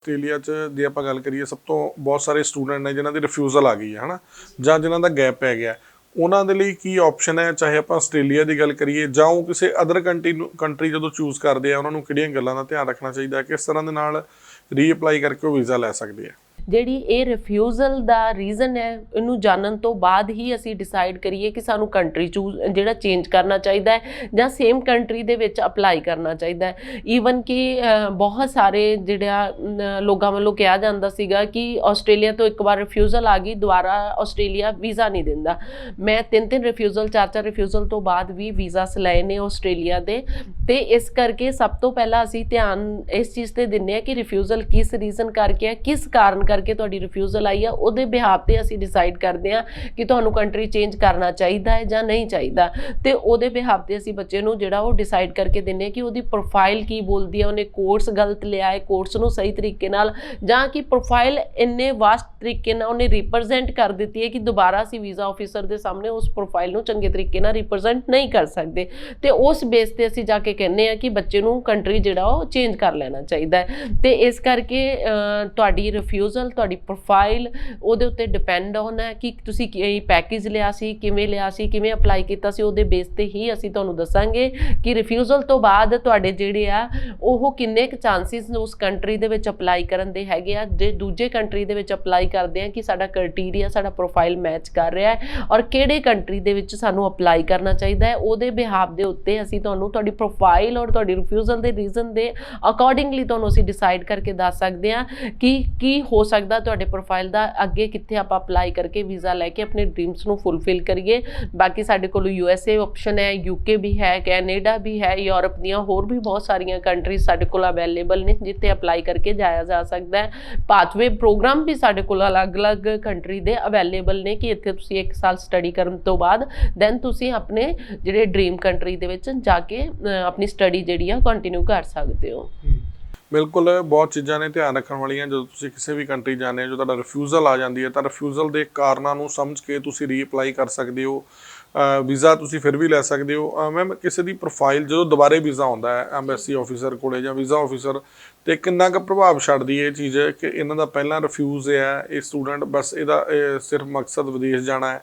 Australia 'ਚ ਜੇ ਆਪਾਂ ਗੱਲ ਕਰੀਏ, ਸਭ ਤੋਂ ਬਹੁਤ ਸਾਰੇ ਸਟੂਡੈਂਟ ਨੇ ਜਿਨ੍ਹਾਂ ਦੀ ਰਿਫਿਊਜ਼ਲ ਆ ਗਈ ਹੈ, ਹਨਾ? ਜਾਂ ਜਿਨ੍ਹਾਂ ਦਾ ਗੈਪ ਪੈ ਗਿਆ। ਉਹਨਾਂ ਦੇ ਲਈ ਕੀ ਆਪਸ਼ਨ ਹੈ? ਚਾਹੇ ਆਪਾਂ ਆਸਟ੍ਰੇਲੀਆ ਦੀ ਗੱਲ ਕਰੀਏ, ਜਾਂ ਉਹ ਕਿਸੇ ਅਦਰ ਕੰਟਰੀ ਨੂੰ ਕੰਟਰੀ ਜਦੋਂ ਚੂਜ਼ ਕਰਦੇ ਆ, ਉਹਨਾਂ ਨੂੰ ਕਿਹੜੀਆਂ ਗੱਲਾਂ ਦਾ ਧਿਆਨ ਰੱਖਣਾ ਚਾਹੀਦਾ ਹੈ? ਕਿਸ ਤਰ੍ਹਾਂ ਦੇ ਨਾਲ ਰੀਅਪਲਾਈ ਕਰਕੇ ਉਹ ਵੀਜ਼ਾ ਲੈ ਸਕਦੇ ਆ? ਜਿਹੜੀ ਇਹ ਰਿਫਿਊਜ਼ਲ ਦਾ ਰੀਜ਼ਨ ਹੈ, ਇਹਨੂੰ ਜਾਣਨ ਤੋਂ ਬਾਅਦ ਹੀ ਅਸੀਂ ਡਿਸਾਈਡ ਕਰੀਏ ਕਿ ਸਾਨੂੰ ਕੰਟਰੀ ਚੂਜ਼ ਜਿਹੜਾ ਚੇਂਜ ਕਰਨਾ ਚਾਹੀਦਾ ਹੈ ਜਾਂ ਸੇਮ ਕੰਟਰੀ ਦੇ ਵਿੱਚ ਅਪਲਾਈ ਕਰਨਾ ਚਾਹੀਦਾ ਹੈ। ਈਵਨ ਕਿ ਬਹੁਤ ਸਾਰੇ ਜਿਹੜਾ ਲੋਕਾਂ ਵੱਲੋਂ ਕਿਹਾ ਜਾਂਦਾ ਸੀਗਾ ਕਿ ਆਸਟ੍ਰੇਲੀਆ ਤੋਂ ਇੱਕ ਵਾਰ ਰਿਫਿਊਜ਼ਲ ਆ ਗਈ, ਦੁਬਾਰਾ ਆਸਟ੍ਰੇਲੀਆ ਵੀਜ਼ਾ ਨਹੀਂ ਦਿੰਦਾ। ਮੈਂ ਤਿੰਨ ਤਿੰਨ ਰਿਫਿਊਜ਼ਲ ਚਾਰ ਚਾਰ ਰਿਫਿਊਜ਼ਲ ਤੋਂ ਬਾਅਦ ਵੀ ਵੀਜ਼ਾਸ ਲਏ ਨੇ ਆਸਟ੍ਰੇਲੀਆ ਦੇ। ਤੇ ਇਸ ਕਰਕੇ ਸਭ ਤੋਂ ਪਹਿਲਾਂ ਅਸੀਂ ਧਿਆਨ ਇਸ ਚੀਜ਼ ਤੇ ਦਿੰਨੇ ਆ ਕਿ ਰਿਫਿਊਜ਼ਲ ਕਿਸ ਰੀਜ਼ਨ ਕਰਕੇ ਹੈ, ਕਿਸ ਕਾਰਨ ਕਰਕੇ ਤੁਹਾਡੀ ਰਿਫਿਊਜ਼ਲ ਆਈ ਆ, ਉਹਦੇ ਬਿਹਾਫ ਤੇ ਅਸੀਂ ਡਿਸਾਈਡ ਕਰਦੇ ਆ ਕਿ ਤੁਹਾਨੂੰ ਕੰਟਰੀ ਚੇਂਜ ਕਰਨਾ ਚਾਹੀਦਾ ਹੈ ਜਾਂ ਨਹੀਂ ਚਾਹੀਦਾ। ਤੇ ਉਹਦੇ ਬਿਹਾਫ ਤੇ ਅਸੀਂ ਬੱਚੇ ਨੂੰ ਜਿਹੜਾ ਉਹ ਡਿਸਾਈਡ ਕਰਕੇ ਦਿੰਨੇ ਆ ਕਿ ਉਹਦੀ ਪ੍ਰੋਫਾਈਲ ਕੀ ਬੋਲਦੀ ਹੈ ਉਹਨੇ ਕੋਰਸ ਗਲਤ ਲਿਆ ਹੈ ਕੋਰਸ ਨੂੰ ਸਹੀ ਤਰੀਕੇ ਨਾਲ ਜਾਂ ਕਿ ਪ੍ਰੋਫਾਈਲ ਇੰਨੇ ਵਾਸਟ ਤਰੀਕੇ ਨਾਲ ਉਹਨੇ ਰਿਪਰੈਜ਼ੈਂਟ ਕਰ ਦਿੱਤੀ ਹੈ ਕਿ ਦੁਬਾਰਾ ਅਸੀਂ ਵੀਜ਼ਾ ਆਫੀਸਰ ਦੇ ਸਾਹਮਣੇ ਉਸ ਪ੍ਰੋਫਾਈਲ ਨੂੰ ਚੰਗੇ ਤਰੀਕੇ ਨਾਲ ਰਿਪਰੈਜ਼ੈਂਟ ਨਹੀਂ ਕਰ ਸਕਦੇ। ਤੇ ਉਸ ਬੇਸ ਤੇ ਅਸੀਂ ਜਾ ਕੇ ਕਹਿੰਦੇ ਆ ਕਿ ਬੱਚੇ ਨੂੰ ਕੰਟਰੀ ਜਿਹੜਾ ਉਹ ਚੇਂਜ ਕਰ ਲੈਣਾ ਚਾਹੀਦਾ ਹੈ। ਤੇ ਇਸ ਕਰਕੇ ਤੁਹਾਡੀ ਰਿਫਿਊਜ਼ਲ ਤੁਹਾਡੀ ਪ੍ਰੋਫਾਈਲ ਉਹਦੇ ਉੱਤੇ ਡਿਪੈਂਡ ਹੋਣਾ ਹੈ ਕਿ ਤੁਸੀਂ ਕੀ ਪੈਕੇਜ ਲਿਆ ਸੀ, ਕਿਵੇਂ ਲਿਆ ਸੀ, ਕਿਵੇਂ ਅਪਲਾਈ ਕੀਤਾ ਸੀ, ਉਹਦੇ ਬੇਸ ਤੇ ਹੀ ਅਸੀਂ ਤੁਹਾਨੂੰ ਦੱਸਾਂਗੇ ਕਿ ਰਿਫਿਊਜ਼ਲ ਤੋਂ ਬਾਅਦ ਤੁਹਾਡੇ ਜਿਹੜੇ ਆ, ਉਹ ਕਿੰਨੇ ਕੁ ਚਾਂਸਿਸ ਉਸ ਕੰਟਰੀ ਦੇ ਵਿੱਚ ਅਪਲਾਈ ਕਰਨ ਦੇ ਹੈਗੇ ਆ, ਜੇ ਦੂਜੇ ਕੰਟਰੀ ਦੇ ਵਿੱਚ ਅਪਲਾਈ ਕਰਦੇ ਆ ਕਿ ਸਾਡਾ ਕ੍ਰਾਈਟੇਰੀਆ ਸਾਡਾ ਪ੍ਰੋਫਾਈਲ ਮੈਚ ਕਰ ਰਿਹਾ ਹੈ ਔਰ ਕਿਹੜੇ ਕੰਟਰੀ ਦੇ ਵਿੱਚ ਸਾਨੂੰ ਅਪਲਾਈ ਕਰਨਾ ਚਾਹੀਦਾ ਹੈ, ਉਹਦੇ ਬਿਹਾਫ ਦੇ ਉੱਤੇ ਅਸੀਂ ਤੁਹਾਨੂੰ ਤੁਹਾਡੀ ਪ੍ਰੋਫਾਈਲ ਔਰ ਤੁਹਾਡੀ ਰਿਫਿਊਜ਼ਲ ਦੇ ਰੀਜ਼ਨ ਦੇ ਅਕੋਰਡਿੰਗਲੀ ਤੁਹਾਨੂੰ ਅਸੀਂ ਡਿਸਾਈਡ ਕਰਕੇ ਦੱਸ ਸਕਦੇ ਹਾਂ ਕਿ ਕੀ ਹੋ ਸਕਦਾ ਤੁਹਾਡੇ ਪ੍ਰੋਫਾਈਲ ਦਾ ਅੱਗੇ ਕਿੱਥੇ ਆਪਾਂ ਅਪਲਾਈ ਕਰਕੇ ਵੀਜ਼ਾ ਲੈ ਕੇ ਆਪਣੇ ਡ੍ਰੀਮਸ ਨੂੰ ਫੁੱਲਫਿਲ ਕਰੀਏ। ਬਾਕੀ ਸਾਡੇ ਕੋਲ ਯੂ ਐਸ ਏ ਆਪਸ਼ਨ ਹੈ ਯੂਕੇ ਵੀ ਹੈ ਕੈਨੇਡਾ ਵੀ ਹੈ ਯੂਰਪ ਦੀਆਂ ਹੋਰ ਵੀ ਬਹੁਤ ਸਾਰੀਆਂ ਕੰਟਰੀਜ਼ ਸਾਡੇ ਕੋਲ ਅਵੇਲੇਬਲ ਨੇ ਜਿੱਥੇ ਅਪਲਾਈ ਕਰਕੇ ਜਾਇਆ ਜਾ ਸਕਦਾ ਹੈ। ਪਾਥਵੇ ਪ੍ਰੋਗਰਾਮ ਵੀ ਸਾਡੇ ਕੋਲ ਅਲੱਗ-ਅਲੱਗ ਕੰਟਰੀ ਦੇ ਅਵੇਲੇਬਲ ਨੇ ਕਿ ਇੱਥੇ ਤੁਸੀਂ 1 ਸਾਲ ਸਟੱਡੀ ਕਰਨ ਤੋਂ ਬਾਅਦ ਦੈਨ ਤੁਸੀਂ ਆਪਣੇ ਜਿਹੜੇ ਡ੍ਰੀਮ ਕੰਟਰੀ ਦੇ ਵਿੱਚ ਜਾ ਕੇ ਅਹ, ਆਪਣੀ ਸਟੱਡੀ ਜਿਹੜੀ ਆ ਕੰਟੀਨਿਊ ਕਰ ਸਕਦੇ ਹੋ। ਬਿਲਕੁਲ, ਬਹੁਤ ਚੀਜ਼ਾਂ ਨੇ ਧਿਆਨ ਰੱਖਣ ਵਾਲੀਆਂ। ਜਦੋਂ ਤੁਸੀਂ ਕਿਸੇ ਵੀ ਕੰਟਰੀ ਜਾਂਦੇ ਹੋ ਜੋ ਤੁਹਾਡਾ ਰਿਫਿਊਜ਼ਲ ਆ ਜਾਂਦੀ ਹੈ, ਤਾਂ ਰਿਫਿਊਜ਼ਲ ਦੇ ਕਾਰਨਾਂ ਨੂੰ ਸਮਝ ਕੇ ਤੁਸੀਂ ਰੀਅਪਲਾਈ ਕਰ ਸਕਦੇ ਹੋ। ਵੀਜ਼ਾ ਤੁਸੀਂ ਫਿਰ ਵੀ ਲੈ ਸਕਦੇ ਹੋ। ਮੈਮ ਕਿਸੇ ਦੀ ਪ੍ਰੋਫਾਈਲ ਜਦੋਂ ਦੁਬਾਰੇ ਵੀਜ਼ਾ ਆਉਂਦਾ ਹੈ ਐਮਬੈਸੀ ਆਫੀਸਰ ਕੋਲੇ ਜਾਂ ਵੀਜ਼ਾ ਆਫੀਸਰ ਤੇ ਕਿੰਨਾ ਕੁ ਪ੍ਰਭਾਵ ਛੱਡਦੀ ਹੈ ਇਹ ਚੀਜ਼, ਕਿ ਇਹਨਾਂ ਦਾ ਪਹਿਲਾਂ ਰਿਫਿਊਜ਼ ਹੈ, ਇਹ ਸਟੂਡੈਂਟ ਬਸ ਇਹਦਾ ਸਿਰਫ ਮਕਸਦ ਵਿਦੇਸ਼ ਜਾਣਾ ਹੈ,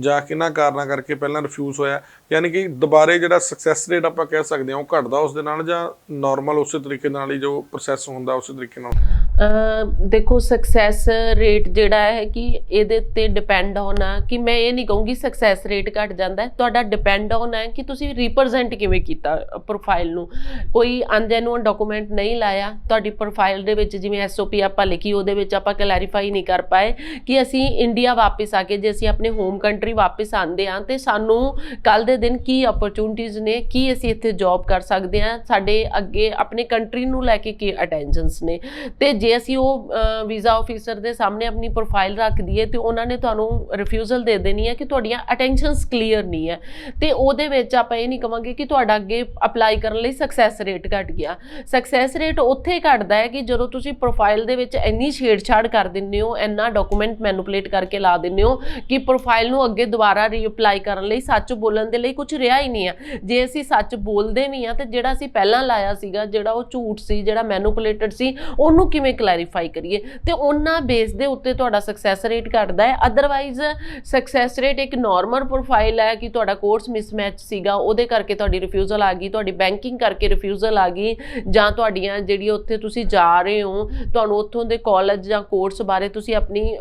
ਜਾਂ ਕਿੰਨਾ ਕਾਰਨਾਂ ਕਰਕੇ ਪਹਿਲਾਂ ਰਿਫਿਊਜ਼ ਹੋਇਆ। ਯਾਨੀ ਕਿ ਦੁਬਾਰੇ ਜਿਹੜਾ ਸਕਸੈਸ ਰੇਟ ਆਪਾਂ ਕਹਿ ਸਕਦੇ ਹਾਂ ਉਹ ਘਟਦਾ ਉਸ ਦੇ ਨਾਲ ਜਾਂ ਨਾਰਮਲ ਉਸੇ ਤਰੀਕੇ ਨਾਲ ਹੀ ਜੋ ਪ੍ਰੋਸੈਸ ਹੁੰਦਾ ਉਸੇ ਤਰੀਕੇ ਨਾਲ? ਦੇਖੋ ਸਕਸੈਸ ਰੇਟ ਜਿਹੜਾ ਹੈ ਕਿ ਇਹਦੇ ਤੇ ਡਿਪੈਂਡ ਹੋਣਾ ਕਿ ਮੈਂ ਇਹ ਨਹੀਂ ਕਹੂੰਗੀ ਸਕਸੈਸ ਰੇਟ ਘਟ ਜਾਂਦਾ ਤੁਹਾਡਾ ਡਿਪੈਂਡ ਹੋਣਾ ਹੈ ਕਿ ਤੁਸੀਂ ਰਿਪਰੈਜ਼ੈਂਟ ਕਿਵੇਂ ਕੀਤਾ ਪ੍ਰੋਫਾਈਲ ਨੂੰ। ਕੋਈ ਅਨਜੈਨੂਅਨ ਡਾਕੂਮੈਂਟ ਨਹੀਂ ਲਾਇਆ, ਤੁਹਾਡੀ ਪ੍ਰੋਫਾਈਲ ਦੇ ਵਿੱਚ ਜਿਵੇਂ ਐਸਓਪੀ ਆਪਾਂ ਲਿਖੀ, ਉਹਦੇ ਵਿੱਚ ਆਪਾਂ ਕਲੈਰੀਫਾਈ ਨਹੀਂ ਕਰ ਪਾਏ ਕਿ ਅਸੀਂ ਇੰਡੀਆ ਵਾਪਸ ਆ ਕੇ, ਜੇ ਅਸੀਂ ਆਪਣੇ ਹੋਮ ਕੰਟਰੀ ਵਾਪਸ ਆਂਦੇ ਆ ਤੇ ਸਾਨੂੰ ਕੱਲ ਦੇ ਦਿਨ ਕੀ ਓਪਰਚੁਨਿਟੀਜ਼ ਨੇ, ਕੀ ਅਸੀਂ ਇੱਥੇ ਜੌਬ ਕਰ ਸਕਦੇ ਹਾਂ, ਸਾਡੇ ਅੱਗੇ ਆਪਣੇ ਕੰਟਰੀ ਨੂੰ ਲੈ ਕੇ ਕੀ ਅਟੈਂਸ਼ਨਸ ਨੇ। ਤੇ ਜੇ ਅਸੀਂ ਉਹ ਵੀਜ਼ਾ ਆਫੀਸਰ ਦੇ ਸਾਹਮਣੇ ਆਪਣੀ ਪ੍ਰੋਫਾਈਲ ਰੱਖ ਦਈਏ, ਤੇ ਉਹਨਾਂ ਨੇ ਤੁਹਾਨੂੰ ਰਿਫਿਊਜ਼ਲ ਦੇ ਦੇਣੀ ਹੈ ਕਿ ਤੁਹਾਡੀਆਂ ਅਟੈਂਸ਼ਨਸ ਕਲੀਅਰ ਨਹੀਂ ਹੈ। ਤੇ ਉਹਦੇ ਵਿੱਚ ਆਪਾਂ ਇਹ ਨਹੀਂ ਕਵਾਂਗੇ ਕਿ ਤੁਹਾਡਾ ਅੱਗੇ ਅਪਲਾਈ ਕਰਨ ਲਈ ਸਕਸੈਸ ਰੇਟ ਘਟ ਗਿਆ। ਸਕਸੈਸ ਰੇਟ ਉੱਥੇ ਘਟਦਾ ਹੈ ਕਿ ਜਦੋਂ ਤੁਸੀਂ ਪ੍ਰੋਫਾਈਲ ਦੇ ਵਿੱਚ ਇੰਨੀ ਛੇੜਛਾੜ ਕਰ ਦਿੰਦੇ ਹੋ, ਇੰਨਾ ਡਾਕੂਮੈਂਟ ਮੈਨੂਪੂਲੇਟ ਕਰਕੇ ਲਾ ਦਿੰਦੇ ਹੋ ਕਿ ਪ੍ਰੋਫਾਈਲ ਨੂੰ ਅੱਗੇ ਦੁਬਾਰਾ ਰੀਅਪਲਾਈ ਕਰਨ ਲਈ ਸੱਚ ਬੋਲਣ ਦੇ ਲਈ ਕੁਝ ਰਿਹਾ ਹੀ ਨਹੀਂ ਆ। ਜੇ ਅਸੀਂ ਸੱਚ ਬੋਲਦੇ ਵੀ ਆ ਤੇ ਜਿਹੜਾ ਅਸੀਂ ਪਹਿਲਾਂ ਲਾਇਆ ਸੀਗਾ, ਜਿਹੜਾ ਉਹ ਝੂਠ ਸੀ, ਜਿਹੜਾ ਮੈਨੂਪੂਲੇਟਡ ਸੀ, ਉਹਨੂੰ ਕਿਵੇਂ ਕਲੈਰੀਫਾਈ ਕਰੀਏ? ਤੇ ਉਹਨਾਂ ਬੇਸ ਦੇ ਉੱਤੇ ਤੁਹਾਡਾ ਸਕਸੈਸ ਰੇਟ ਘਟਦਾ ਹੈ। ਅਦਰਵਾਈਜ਼ ਸਕਸੈਸ ਰੇਟ ਇੱਕ ਨਾਰਮਲ ਪ੍ਰੋਫਾਈਲ ਹੈ ਕਿ ਤੁਹਾਡਾ ਕੋਰਸ ਮਿਸਮੈਚ ਸੀਗਾ, ਉਹਦੇ ਕਰਕੇ ਤੁਹਾਡੀ ਰਿਫਿਊਜ਼ਲ ਆ ਗਈ, ਤੁਹਾਡੀ ਬੈਂਕਿੰਗ ਕਰਕੇ ਰਿਫਿਊਜ਼ਲ ਆ ਗਈ, ਜਾਂ ਤੁਹਾਡੀਆਂ ਜਿਹੜੀ ਉੱਥੇ ਤੁਸੀਂ ਜਾ ਰਹੇ ਹੋ, ਤੁਹਾਨੂੰ ਉੱਥੋਂ ਦੇ ਕਾਲਜ ਜਾਂ ਕੋਰਸ ਬਾਰੇ ਤੁਸੀਂ ਆਪਣੀ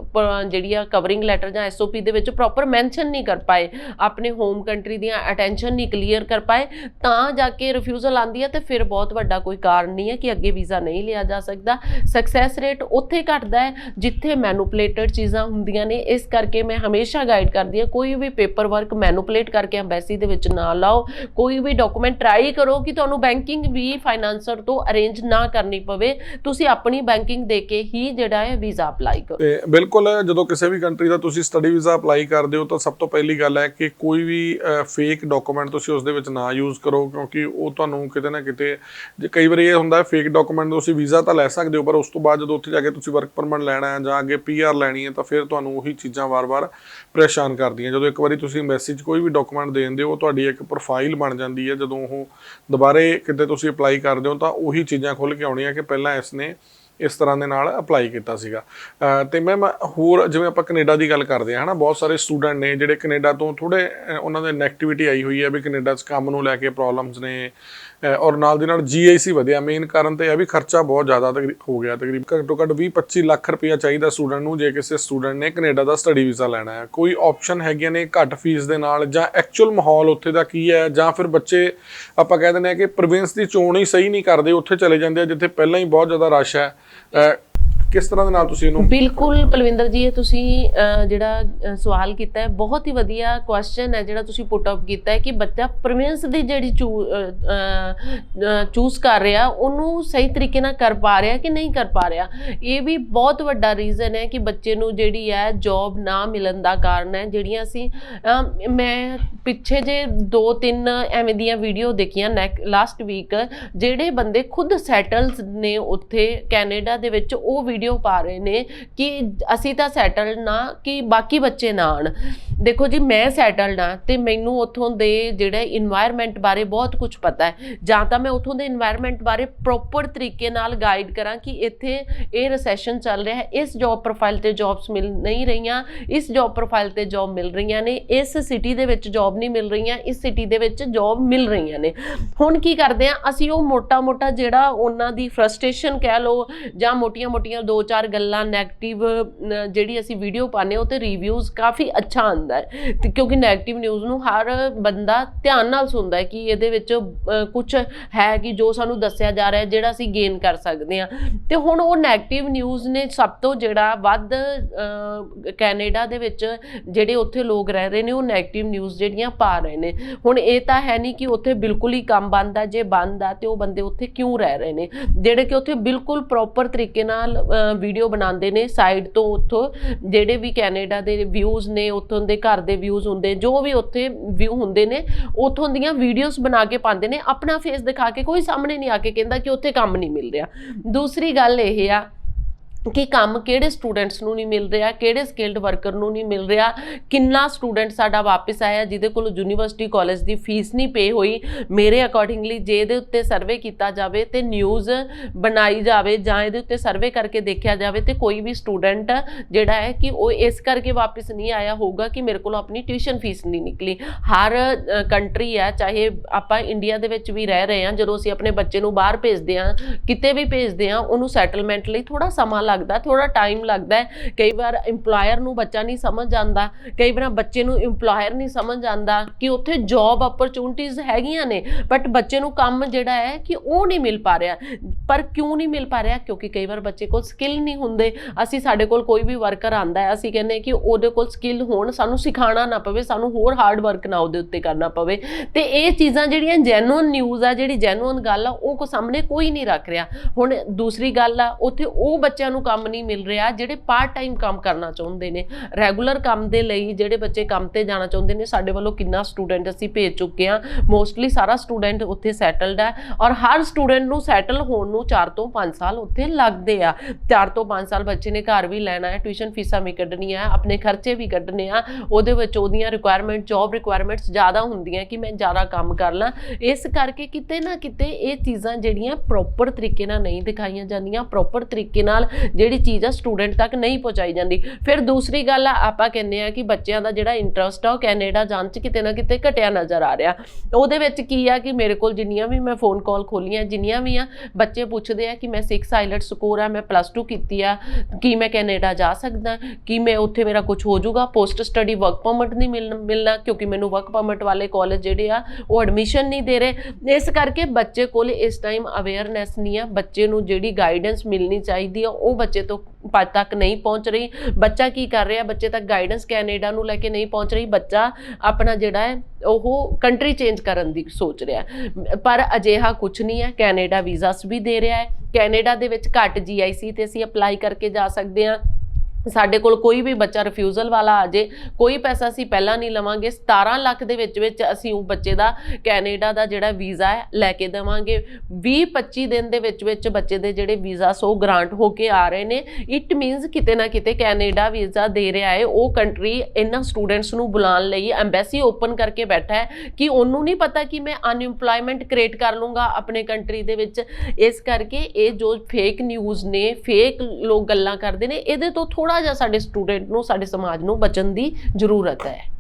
ਜਿਹੜੀ ਆ ਕਵਰਿੰਗ ਲੈਟਰ ਜਾਂ ਐਸਓਪੀ ਦੇ ਵਿੱਚ ਪ੍ਰੋਪਰ ਮੈਂਸ਼ਨ ਨਹੀਂ ਕਰ ਪਾਏ। ਆਪਣੇ ਹੋਮ ਕੰਟਰੀ ਦੀਆਂ ਅਟੈਂਸ਼ਨ ਨਹੀਂ ਕਲੀਅਰ ਕਰ ਪਾਏ, ਤਾਂ ਜਾ ਕੇ ਰਿਫਿਊਜ਼ਲ ਆਂਦੀ ਹੈ ਤੇ ਫਿਰ ਬਹੁਤ ਵੱਡਾ ਕੋਈ ਕਾਰਨ ਨਹੀਂ ਹੈ ਕਿ ਅੱਗੇ ਵੀਜ਼ਾ ਨਹੀਂ ਲਿਆ ਜਾ ਸਕਦਾ। ਸਕਸੈਸ ਰੇਟ ਉੱਥੇ ਘਟਦਾ ਹੈ ਜਿੱਥੇ ਮੈਨੂਪੂਲੇਟਡ ਚੀਜ਼ਾਂ ਹੁੰਦੀਆਂ ਨੇ। ਇਸ ਕਰਕੇ ਮੈਂ ਹਮੇਸ਼ਾ ਗਾਈਡ ਕਰਦੀ ਹਾਂ, ਕੋਈ ਵੀ ਪੇਪਰ ਵਰਕ ਮੈਨੂਪੂਲੇਟ ਕਰਕੇ ਐਮਬੈਸੀ ਦੇ ਵਿੱਚ ਨਾ ਲਾਓ। ਕੋਈ ਵੀ ਡਾਕੂਮੈਂਟ ਟਰਾਈ ਕਰੋ ਕਿ ਤੁਹਾਨੂੰ ਬੈਂਕਿੰਗ ਵੀ ਫਾਈਨਾਂਸਰ ਤੋਂ ਅਰੇਂਜ ਨਾ ਕਰਨੀ ਪਵੇ। ਤੁਸੀਂ ਆਪਣੀ ਬੈਂਕਿੰਗ ਦੇ ਕੇ ਹੀ ਜਿਹੜਾ ਹੈ ਵੀਜ਼ਾ ਅਪਲਾਈ ਕਰੋ। ਤੇ ਬਿਲਕੁਲ ਜਦੋਂ ਕਿਸੇ ਵੀ ਕੰਟਰੀ ਦਾ ਤੁਸੀਂ ਸਟੱਡੀ ਵੀਜ਼ਾ ਅਪਲਾਈ ਕਰਦੇ ਹੋ ਤਾਂ ਸਭ ਤੋਂ ਪਹਿਲੀ ਗੱਲ ਹੈ ਕਿ ਕੋਈ ਵੀ ਫੇਕ ਡਾਕੂਮੈਂਟ ਤੁਸੀਂ ਉਸ ਦੇ ਵਿੱਚ ਨਾ ਯੂਜ਼ ਕਰੋ, ਕਿਉਂਕਿ ਉਹ ਤੁਹਾਨੂੰ ਕਿਤੇ ਨਾ ਕਿਤੇ, ਜੇ ਕਈ ਵਾਰੀ ਇਹ ਹੁੰਦਾ ਹੈ ਫੇਕ ਡਾਕੂਮੈਂਟ ਤੁਸੀਂ ਵੀਜ਼ਾ ਤਾਂ ਲੈ ਸਕਦੇ ਹੋ, ਪਰ ਉਸ ਤੋਂ ਬਾਅਦ ਜਦੋਂ ਉੱਥੇ ਜਾ ਕੇ ਤੁਸੀਂ ਵਰਕ ਪਰਮਿਟ ਲੈਣਾ ਹੈ ਜਾਂ ਅੱਗੇ ਪੀਆਰ ਲੈਣੀ ਹੈ, ਤਾਂ ਫਿਰ ਤੁਹਾਨੂੰ ਉਹੀ ਚੀਜ਼ਾਂ ਵਾਰ-ਵਾਰ ਪਰੇਸ਼ਾਨ ਕਰਦੀਆਂ। ਜਦੋਂ ਇੱਕ ਵਾਰੀ ਤੁਸੀਂ ਮੈਸੇਜ ਕੋਈ ਵੀ ਡਾਕੂਮੈਂਟ ਦੇ ਦਿੰਦੇ ਹੋ ਤੁਹਾਡੀ ਇੱਕ ਪ੍ਰੋਫਾਈਲ ਬਣ ਜਾਂਦੀ ਹੈ, ਜਦੋਂ ਉਹ ਦੁਬਾਰੇ ਕਿਤੇ ਤੁਸੀਂ ਅਪਲਾਈ ਕਰਦੇ ਹੋ, ਤਾਂ ਉਹੀ ਚੀਜ਼ਾਂ ਖੁੱਲ ਕੇ ਆਉਣੀਆਂ ਕਿ ਪਹਿਲਾਂ ਇਸ ਨੇ ਇਸ ਤਰ੍ਹਾਂ ਦੇ ਨਾਲ ਅਪਲਾਈ ਕੀਤਾ ਸੀਗਾ। ਅਹ ਤੇ ਮੈਂ ਹੋਰ ਜਿਵੇਂ ਆਪਾਂ ਕੈਨੇਡਾ ਦੀ ਗੱਲ ਕਰਦੇ ਹਾਂ, ਹਨਾ, ਬਹੁਤ ਸਾਰੇ ਸਟੂਡੈਂਟ ਨੇ ਜਿਹੜੇ ਕੈਨੇਡਾ ਤੋਂ ਥੋੜੇ ਉਹਨਾਂ ਦੇ ਨੈਗੇਟਿਵਿਟੀ ਆਈ ਹੋਈ ਹੈ ਵੀ ਕੈਨੇਡਾ 'ਚ ਕੰਮ ਨੂੰ ਲੈ ਕੇ ਪ੍ਰੋਬਲਮਸ ਨੇ। ਔਰ ਨਾਲ ਦੀ ਨਾਲ ਜੀਆਈਸੀ ਵਧਿਆ। ਮੇਨ ਕਾਰਨ ਤੇ ਇਹ ਵੀ ਖਰਚਾ ਬਹੁਤ ਜ਼ਿਆਦਾ ਤਕਰੀ- ਹੋ ਗਿਆ ਤਕਰੀਬ ਘੱਟੋ ਘੱਟ 20 25 ਲੱਖ ਰੁਪਇਆ ਚਾਹੀਦਾ ਸਟੂਡੈਂਟ ਨੂੰ, ਜੇ ਕਿਸੇ ਸਟੂਡੈਂਟ ਨੇ ਕੈਨੇਡਾ ਦਾ ਸਟੱਡੀ ਵੀਜ਼ਾ ਲੈਣਾ ਹੈ। ਕੋਈ ਆਪਸ਼ਨ ਹੈਗੀਆਂ ਨੇ ਘੱਟ ਫੀਸ ਦੇ ਨਾਲ, ਜਾਂ ਐਕਚੁਅਲ ਮਾਹੌਲ ਉੱਥੇ ਦਾ ਕੀ ਹੈ, ਜਾਂ ਫਿਰ ਬੱਚੇ, ਆਪਾਂ ਕਹਿ ਦਿੰਦੇ ਆ ਕਿ ਪ੍ਰੋਵਿੰਸ ਦੀ ਚੋਣ ਹੀ ਸਹੀ ਨਹੀਂ ਕਰਦੇ, ਉੱਥੇ ਚਲੇ ਜਾਂਦੇ ਆ, ਜਿੱਥੇ ਪਹਿਲਾਂ ਹੀ ਬਹੁਤ ਜ਼ਿਆਦਾ ਰਸ਼ ਹੈ। ਕਿਸ ਤਰ੍ਹਾਂ ਦੇ ਨਾਲ ਤੁਸੀਂ ਇਹਨੂੰ ਬਿਲਕੁਲ ਪਲਵਿੰਦਰ ਜੀ, ਇਹ ਤੁਸੀਂ ਜਿਹੜਾ ਸਵਾਲ ਕੀਤਾ ਹੈ, ਬਹੁਤ ਹੀ ਵਧੀਆ ਕੁਐਸਚਨ ਹੈ ਜਿਹੜਾ ਤੁਸੀਂ ਪੁੱਟ ਅਪ ਕੀਤਾ ਹੈ ਕਿ ਬੱਚਾ ਪ੍ਰੋਵਿੰਸ ਦੀ ਜਿਹੜੀ ਚੂਜ਼ ਕਰ ਰਿਹਾ, ਉਹਨੂੰ ਸਹੀ ਤਰੀਕੇ ਨਾਲ ਕਰ ਪਾ ਰਿਹਾ ਕਿ ਨਹੀਂ ਕਰ ਪਾ ਰਿਹਾ? ਇਹ ਵੀ ਬਹੁਤ ਵੱਡਾ ਰੀਜ਼ਨ ਹੈ ਕਿ ਬੱਚੇ ਨੂੰ ਜਿਹੜੀ ਹੈ ਜੌਬ ਨਾ ਮਿਲਣ ਦਾ ਕਾਰਨ ਹੈ, ਜਿਹੜੀਆਂ ਅਸੀਂ ਮੈਂ ਪਿੱਛੇ ਜੇ ਦੋ ਤਿੰਨ ਐਵੇਂ ਦੀਆਂ ਵੀਡੀਓ ਦੇਖੀਆਂ ਲਾਸਟ ਵੀਕ ਜਿਹੜੇ ਬੰਦੇ ਖੁਦ ਸੈਟਲਸ ਨੇ ਉੱਥੇ ਕੈਨੇਡਾ ਦੇ ਵਿੱਚ, ਉਹ ਵੀਡੀਓ ਪਾ ਰਹੇ ਨੇ ਕਿ ਅਸੀਂ ਤਾਂ ਸੈਟਲ ਨਾ, ਕਿ ਬਾਕੀ ਬੱਚੇ ਨਾ ਆਣ ਦੇਖੋ ਜੀ, ਮੈਂ ਸੈਟਲ ਨਾ ਤੇ ਮੈਨੂੰ ਉੱਥੋਂ ਦੇ ਜਿਹੜੇ এনवायरमेंट ਬਾਰੇ ਬਹੁਤ ਕੁਝ ਪਤਾ ਹੈ। ਜਾਂ ਤਾਂ ਮੈਂ ਉੱਥੋਂ ਦੇ এনवायरमेंट ਬਾਰੇ ਪ੍ਰੋਪਰ ਤਰੀਕੇ ਨਾਲ ਗਾਈਡ ਕਰਾਂ ਕਿ ਇੱਥੇ ਇਹ ਰੈਸੈਸ਼ਨ ਚੱਲ ਰਿਹਾ ਹੈ, ਇਸ ਜੌਬ ਪ੍ਰੋਫਾਈਲ ਤੇ ਜੌਬਸ ਮਿਲ ਨਹੀਂ ਰਹੀਆਂ, ਇਸ ਜੌਬ ਪ੍ਰੋਫਾਈਲ ਤੇ ਜੌਬ ਮਿਲ ਰਹੀਆਂ ਨੇ, ਇਸ ਸਿਟੀ ਦੇ ਵਿੱਚ ਜੌਬ ਨਹੀਂ ਮਿਲ ਰਹੀਆਂ, ਇਸ ਸਿਟੀ ਦੇ ਵਿੱਚ ਜੌਬ ਮਿਲ ਰਹੀਆਂ ਨੇ। ਹੁਣ ਕੀ ਕਰਦੇ ਆ, ਅਸੀਂ ਉਹ ਮੋਟਾ-ਮੋਟਾ ਜਿਹੜਾ ਉਹਨਾਂ ਦੀ ਫਰਸਟ੍ਰੇਸ਼ਨ ਕਹਿ ਲਓ ਜਾਂ ਮੋਟੀਆਂ-ਮੋਟੀਆਂ ਦੋ ਚਾਰ ਗੱਲਾਂ ਨੈਗੇਟਿਵ ਜਿਹੜੀ ਅਸੀਂ ਵੀਡੀਓ ਪਾਣੇ ਉਹ ਤੇ ਰਿਵਿਊਜ਼ ਕਾਫੀ ਅੱਛਾ ਆਂਦਾ ਹੈ। ਕਿਉਂਕਿ ਨੈਗੇਟਿਵ ਨਿਊਜ਼ ਨੂੰ ਹਰ ਬੰਦਾ ਧਿਆਨ ਨਾਲ ਸੁਣਦਾ ਹੈ ਕਿ ਇਹਦੇ ਵਿੱਚ ਕੁਝ ਹੈ ਕਿ ਜੋ ਸਾਨੂੰ ਦੱਸਿਆ ਜਾ ਰਿਹਾ ਜਿਹੜਾ ਅਸੀਂ ਗੇਨ ਕਰ ਸਕਦੇ ਹਾਂ। ਤੇ ਹੁਣ ਉਹ ਨੈਗੇਟਿਵ ਨਿਊਜ਼ ਨੇ ਸਭ ਤੋਂ ਜਿਹੜਾ ਵੱਧ ਕੈਨੇਡਾ ਦੇ ਵਿੱਚ ਜਿਹੜੇ ਉੱਥੇ ਲੋਕ ਰਹਿ ਰਹੇ ਨੇ, ਉਹ ਨੈਗੇਟਿਵ ਨਿਊਜ਼ ਜਿਹੜੀਆਂ ਪਾ ਰਹੇ ਨੇ। ਹੁਣ ਇਹ ਤਾਂ ਹੈ ਨਹੀਂ ਕਿ ਉੱਥੇ ਬਿਲਕੁਲ ਹੀ ਕੰਮ ਬੰਦ ਆ, ਜੇ ਬੰਦ ਆ, ਤੇ ਉਹ ਬੰਦੇ ਉੱਥੇ ਕਿਉਂ ਰਹਿ ਰਹੇ ਨੇ? ਜਿਹੜੇ ਕਿ ਉੱਥੇ ਬਿਲਕੁਲ ਪ੍ਰੋਪਰ ਤਰੀਕੇ ਨਾਲ ਵੀਡੀਓ ਬਣਾਉਂਦੇ ਨੇ ਸਾਈਡ ਤੋਂ ਉੱਥੋਂ, ਜਿਹੜੇ ਵੀ ਕੈਨੇਡਾ ਦੇ ਵਿਊਜ਼ ਨੇ, ਉੱਥੋਂ ਦੇ ਘਰ ਦੇ ਵਿਊਜ਼ ਹੁੰਦੇ, ਜੋ ਵੀ ਉੱਥੇ ਵਿਊ ਹੁੰਦੇ ਨੇ, ਉੱਥੋਂ ਦੀਆਂ ਵੀਡੀਓਜ਼ ਬਣਾ ਕੇ ਪਾਉਂਦੇ ਨੇ, ਆਪਣਾ ਫੇਸ ਦਿਖਾ ਕੇ ਕੋਈ ਸਾਹਮਣੇ ਨਹੀਂ ਆ ਕੇ ਕਹਿੰਦਾ ਕਿ ਉੱਥੇ ਕੰਮ ਨਹੀਂ ਮਿਲ ਰਿਹਾ। ਦੂਸਰੀ ਗੱਲ ਇਹ ਆ ਕਿ ਕੰਮ ਕਿਹੜੇ ਸਟੂਡੈਂਟਸ ਨੂੰ ਨਹੀਂ ਮਿਲ ਰਿਹਾ, ਕਿਹੜੇ ਸਕਿਲਡ ਵਰਕਰ ਨੂੰ ਨਹੀਂ ਮਿਲ ਰਿਹਾ, ਕਿੰਨਾ ਸਟੂਡੈਂਟ ਸਾਡਾ ਵਾਪਸ ਆਇਆ, ਜਿਹਦੇ ਕੋਲ ਯੂਨੀਵਰਸਿਟੀ ਕਾਲਜ ਦੀ ਫੀਸ ਨਹੀਂ ਪੇ ਹੋਈ। ਮੇਰੇ ਅਕੋਰਡਿੰਗਲੀ ਜੇ ਇਹਦੇ ਉੱਤੇ ਸਰਵੇ ਕੀਤਾ ਜਾਵੇ ਤੇ ਨਿਊਜ਼ ਬਣਾਈ ਜਾਵੇ ਜਾਂ ਇਹਦੇ ਉੱਤੇ ਸਰਵੇ ਕਰਕੇ ਦੇਖਿਆ ਜਾਵੇ ਤੇ ਕੋਈ ਵੀ ਸਟੂਡੈਂਟ ਜਿਹੜਾ ਹੈ ਕਿ ਉਹ ਇਸ ਕਰਕੇ ਵਾਪਸ ਨਹੀਂ ਆਇਆ ਹੋਊਗਾ ਕਿ ਮੇਰੇ ਕੋਲ ਆਪਣੀ ਟਿਊਸ਼ਨ ਫੀਸ ਨਹੀਂ ਨਿਕਲੀ। ਹਰ ਕੰਟਰੀ ਹੈ, ਚਾਹੇ ਆਪਾਂ ਇੰਡੀਆ ਦੇ ਵਿੱਚ ਵੀ ਰਹਿ ਰਹੇ ਹਾਂ, ਜਦੋਂ ਅਸੀਂ ਆਪਣੇ ਬੱਚੇ ਨੂੰ ਬਾਹਰ ਭੇਜਦੇ ਹਾਂ, ਕਿਤੇ ਵੀ ਭੇਜਦੇ ਹਾਂ, ਉਹਨੂੰ ਸੈਟਲਮੈਂਟ ਲਈ ਥੋੜਾ ਸਮਾਂ ਲੱਗਦਾ ਥੋੜਾ ਟਾਈਮ ਲੱਗਦਾ ਕਈ ਵਾਰ EMPLOYER ਨੂੰ ਬੱਚਾ ਨਹੀਂ ਸਮਝ ਆਂਦਾ ਕਈ ਵਾਰ ਬੱਚੇ ਨੂੰ EMPLOYER ਨਹੀਂ ਸਮਝ ਆਂਦਾ ਕਿ ਉੱਥੇ ਜੌਬ ਅਪਰਚੂਨਿਟੀਜ਼ ਹੈਗੀਆਂ ਨੇ ਬਟ ਬੱਚੇ ਨੂੰ ਕੰਮ ਜਿਹੜਾ ਹੈ ਕਿ ਉਹ ਨਹੀਂ ਮਿਲ ਪਾ ਰਿਹਾ। ਪਰ ਕਿਉਂ ਨਹੀਂ ਮਿਲ ਪਾ ਰਿਹਾ? ਕਿਉਂਕਿ ਕਈ ਵਾਰ ਬੱਚੇ ਕੋਲ ਸਕਿੱਲ ਨਹੀਂ ਹੁੰਦੇ। ਅਸੀਂ ਸਾਡੇ ਕੋਲ ਕੋਈ ਵੀ ਵਰਕਰ ਆਂਦਾ ਹੈ, ਅਸੀਂ ਕਹਿੰਦੇ ਕਿ ਉਹਦੇ ਕੋਲ ਸਕਿੱਲ ਹੋਣ, ਸਾਨੂੰ ਸਿਖਾਉਣਾ ਨਾ ਪਵੇ, ਸਾਨੂੰ ਹੋਰ ਹਾਰਡ ਵਰਕ ਨਾ ਉਹਦੇ ਉੱਤੇ ਕਰਨਾ ਪਵੇ। ਤੇ ਇਹ ਚੀਜ਼ਾਂ ਜਿਹੜੀਆਂ ਜੈਨੂਇਨ ਨਿਊਜ਼ ਆ, ਜਿਹੜੀ ਜੈਨੂਇਨ ਗੱਲ ਆ, ਉਹ ਕੋ ਸਾਹਮਣੇ ਕੋਈ ਨਹੀਂ ਰੱਖ ਰਿਹਾ। ਹੁਣ ਦੂਸਰੀ ਗੱਲ ਆ, ਉੱਥੇ ਉਹ ਬੱਚਿਆਂ ਨੂੰ ਕੰਮ ਨਹੀਂ ਮਿਲ ਰਿਹਾ, ਜਿਹੜੇ ਪਾਰਟ ਟਾਈਮ ਕੰਮ ਕਰਨਾ ਚਾਹੁੰਦੇ ਨੇ ਰੈਗੂਲਰ ਕੰਮ ਦੇ ਲਈ ਜਿਹੜੇ ਬੱਚੇ ਕੰਮ ਤੇ ਜਾਣਾ ਚਾਹੁੰਦੇ ਨੇ, ਸਾਡੇ ਵੱਲੋਂ ਕਿੰਨਾ ਸਟੂਡੈਂਟ ਅਸੀਂ ਭੇਜ ਚੁੱਕੇ ਆ ਮੋਸਟਲੀ ਸਾਰਾ ਸਟੂਡੈਂਟ ਉੱਥੇ ਸੈਟਲਡ ਹੈ ਔਰ ਹਰ ਸਟੂਡੈਂਟ ਨੂੰ ਸੈਟਲ ਹੋਣ ਨੂੰ 4 ਤੋਂ 5 ਸਾਲ ਉੱਥੇ ਲੱਗਦੇ ਆ। 4 ਤੋਂ 5 ਸਾਲ ਬੱਚੇ ਨੇ ਘਰ ਵੀ ਲੈਣਾ ਹੈ ਟਿਊਸ਼ਨ ਫੀਸਾਂ ਵੀ ਕੱਢਣੀਆਂ ਹੈ, ਆਪਣੇ ਖਰਚੇ ਵੀ ਕੱਢਣੇ ਆ, ਉਹਦੇ ਵਿੱਚ ਉਹਦੀਆਂ ਰਿਕੁਆਇਰਮੈਂਟ ਜੌਬ ਰਿਕੁਆਇਰਮੈਂਟਸ ਜ਼ਿਆਦਾ ਹੁੰਦੀਆਂ ਕਿ ਮੈਂ ਜ਼ਿਆਦਾ ਕੰਮ ਕਰ ਲਾਂ। ਇਸ ਕਰਕੇ ਕਿਤੇ ਨਾ ਕਿਤੇ ਇਹ ਚੀਜ਼ਾਂ ਜਿਹੜੀਆਂ ਪ੍ਰੋਪਰ ਤਰੀਕੇ ਨਾਲ ਨਹੀਂ ਦਿਖਾਈਆਂ ਜਾਂਦੀਆਂ ਪ੍ਰੋਪਰ ਤਰੀਕੇ ਨਾਲ ਜਿਹੜੀ ਚੀਜ਼ ਆ ਸਟੂਡੈਂਟ ਤੱਕ ਨਹੀਂ ਪਹੁੰਚਾਈ ਜਾਂਦੀ। ਫਿਰ ਦੂਸਰੀ ਗੱਲ ਆ, ਆਪਾਂ ਕਹਿੰਦੇ ਆ ਕਿ ਬੱਚਿਆਂ ਦਾ ਜਿਹੜਾ ਇੰਟਰਸਟ ਆ, ਉਹ ਕੈਨੇਡਾ ਜਾਣ 'ਚ ਕਿਤੇ ਨਾ ਕਿਤੇ ਘਟਿਆ ਨਜ਼ਰ ਆ ਰਿਹਾ। ਉਹਦੇ ਵਿੱਚ ਕੀ ਆ ਕਿ ਮੇਰੇ ਕੋਲ ਜਿੰਨੀਆਂ ਵੀ ਮੈਂ ਫੋਨ ਕਾਲ ਖੋਲੀਆਂ, ਜਿੰਨੀਆਂ ਵੀ ਆ, ਬੱਚੇ ਪੁੱਛਦੇ ਆ ਕਿ ਮੈਂ 6 ਆਈਲਟ ਸਕੋਰ ਆ, ਮੈਂ ਪਲੱਸ 2 ਕੀਤੀ ਆ, ਕੀ ਮੈਂ ਕੈਨੇਡਾ ਜਾ ਸਕਦਾ, ਕੀ ਮੈਂ ਉੱਥੇ ਮੇਰਾ ਕੁਝ ਹੋ ਜਾਊਗਾ? ਪੋਸਟ ਸਟੱਡੀ ਵਰਕ ਪਰਮਿਟ ਨਹੀਂ ਮਿਲਣ- ਮਿਲਣਾ, ਕਿਉਂਕਿ ਮੈਨੂੰ ਵਰਕ ਪਰਮਿਟ ਵਾਲੇ ਕਾਲਜ ਜਿਹੜੇ ਆ, ਉਹ ਐਡਮਿਸ਼ਨ ਨਹੀਂ ਦੇ ਰਹੇ। ਇਸ ਕਰਕੇ ਬੱਚੇ ਕੋਲ ਇਸ ਟਾਈਮ ਅਵੇਅਰਨੈਸ ਨਹੀਂ ਆ। ਬੱਚੇ ਨੂੰ ਜਿਹੜੀ ਗਾਈਡੈਂਸ ਮਿਲਣੀ ਚਾਹੀਦੀ ਆ, ਉਹ ਬੱਚੇ ਤੋਂ ਪੱਜ ਤੱਕ ਨਹੀਂ ਪਹੁੰਚ ਰਹੀ। ਬੱਚਾ ਕੀ ਕਰ ਰਿਹਾ? ਬੱਚੇ ਤੱਕ ਗਾਈਡੈਂਸ ਕੈਨੇਡਾ ਨੂੰ ਲੈ ਕੇ ਨਹੀਂ ਪਹੁੰਚ ਰਹੀ। ਬੱਚਾ ਆਪਣਾ ਜਿਹੜਾ ਹੈ, ਉਹ ਕੰਟਰੀ ਚੇਂਜ ਕਰਨ ਦੀ ਸੋਚ ਰਿਹਾ ਪਰ ਅਜਿਹਾ ਕੁਝ ਨਹੀਂ ਹੈ। ਕੈਨੇਡਾ ਵੀਜ਼ਾਸ ਵੀ ਦੇ ਰਿਹਾ ਹੈ। ਕੈਨੇਡਾ ਦੇ ਵਿੱਚ ਘੱਟ ਜੀਆਈਸੀ ਤੇ ਅਸੀਂ ਅਪਲਾਈ ਕਰਕੇ ਜਾ ਸਕਦੇ ਹਾਂ। ਸਾਡੇ ਕੋਲ ਕੋਈ ਵੀ ਬੱਚਾ ਰਿਫਿਊਜ਼ਲ ਵਾਲਾ ਆ ਜੇ, ਕੋਈ ਪੈਸਾ ਅਸੀਂ ਪਹਿਲਾਂ ਨਹੀਂ ਲਵਾਂਗੇ 17 ਲੱਖ ਦੇ ਵਿੱਚ ਵਿੱਚ ਅਸੀਂ ਉਹ ਬੱਚੇ ਦਾ, ਕੈਨੇਡਾ ਦਾ ਜਿਹੜਾ ਵੀਜ਼ਾ ਹੈ, ਲੈ ਕੇ ਦੇਵਾਂਗੇ। 20 25 ਦਿਨ ਦੇ ਵਿੱਚ ਵਿੱਚ ਬੱਚੇ ਦੇ ਜਿਹੜੇ ਵੀਜ਼ਾ ਸੋ ਗ੍ਰਾਂਟ ਹੋ ਕੇ ਆ ਰਹੇ ਨੇ। ਇਟ ਮੀਨਸ ਕਿਤੇ ਨਾ ਕਿਤੇ ਕੈਨੇਡਾ ਵੀਜ਼ਾ ਦੇ ਰਿਹਾ ਹੈ। ਉਹ ਕੰਟਰੀ ਇਹਨਾਂ ਸਟੂਡੈਂਟਸ ਨੂੰ ਬੁਲਾਉਣ ਲਈ ਐਮਬੈਸੀ ਓਪਨ ਕਰਕੇ ਬੈਠਾ ਹੈ ਕਿ ਉਹਨੂੰ ਨਹੀਂ ਪਤਾ ਕਿ ਮੈਂ ਅਨਇੰਪਲੋਇਮੈਂਟ ਕ੍ਰੀਏਟ ਕਰ ਲੂੰਗਾ ਆਪਣੇ ਕੰਟਰੀ ਦੇ ਵਿੱਚ। ਇਸ ਕਰਕੇ ਇਹ ਜੋ ਫੇਕ ਨਿਊਜ਼ ਨੇ ਫੇਕ ਲੋਕ ਗੱਲਾਂ ਕਰਦੇ ਨੇ, ਇਹਦੇ ਤੋਂ ਥੋੜਾ ਜਿਹਾ ਸਾਡੇ ਸਟੂਡੈਂਟ ਨੂੰ ਸਾਡੇ ਸਮਾਜ ਨੂੰ ਬਚਣ ਦੀ ਜ਼ਰੂਰਤ ਹੈ।